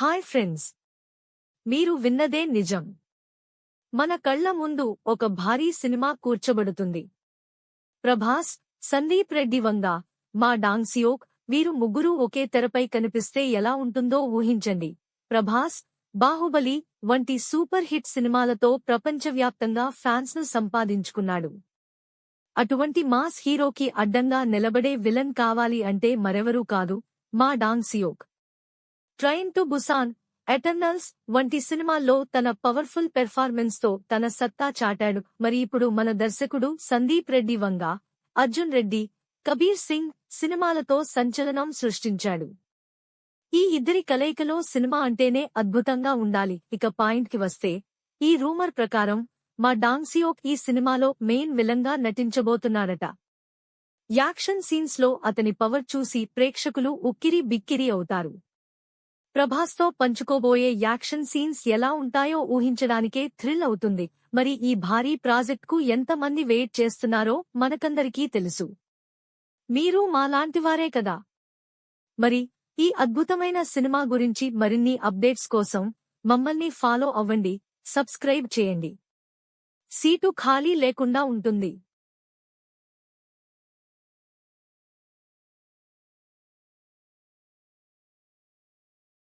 Hi friends మీరు విన్నదే నిజం. మన కళ్ళ ముందు ఒక భారీ సినిమా కూర్చబడుతుంది. ప్రభాస్ సందీప్ రెడ్డి వంగ మా డాంగ్సియోక్ వీరు ముగ్గురూ ఒకే తెరపై కనిపిస్తే ఎలా ఉంటుందో ఊహించండి. ప్రభాస్ బాహుబలి వంటి సూపర్ హిట్ సినిమాలతో ప్రపంచవ్యాప్తంగా ఫ్యాన్స్ను సంపాదించుకున్నాడు. అటువంటి మాస్ హీరోకి అడ్డంగా నిలబడే విలన్ కావాలి అంటే మరెవరూ కాదు Ma Dongseok train to Busan Eternals వంటి సినిమాల్లో తన పవర్ఫుల్ పెర్ఫార్మెన్స్తో తన సత్తా చాటాడు. మరి ఇప్పుడు మన దర్శకుడు సందీప్ రెడ్డి వంగ అర్జున్ రెడ్డి కబీర్ సింగ్ సినిమాలతో సంచలనం సృష్టించాడు. ఈ ఇద్దరి కలయికలో సినిమా అంటేనే అద్భుతంగా ఉండాలి. ఇక పాయింట్కి వస్తే ఈ రూమర్ ప్రకారం మా డాంగ్సియోక్ ఈ సినిమాలో మెయిన్ విలంగా నటించబోతున్నాడట. యాక్షన్ సీన్స్లో అతని పవర్ చూసి ప్రేక్షకులు ఉక్కిరి బిక్కిరి అవుతారు. ప్రభాస్తో పంచుకోబోయే యాక్షన్ సీన్స్ ఎలా ఉంటాయో ఊహించడానికే థ్రిల్ అవుతుంది. మరి ఈ భారీ ప్రాజెక్ట్కు ఎంతమంది వెయిట్ చేస్తున్నారో మనకందరికీ తెలుసు. మీరు మాలాంటివారే కదా. మరి ఈ అద్భుతమైన సినిమా గురించి మరిన్ని అప్డేట్స్ కోసం మమ్మల్ని ఫాలో అవ్వండి సబ్స్క్రైబ్ చేయండి. సీటు ఖాళీ లేకుండా ఉంటుంది.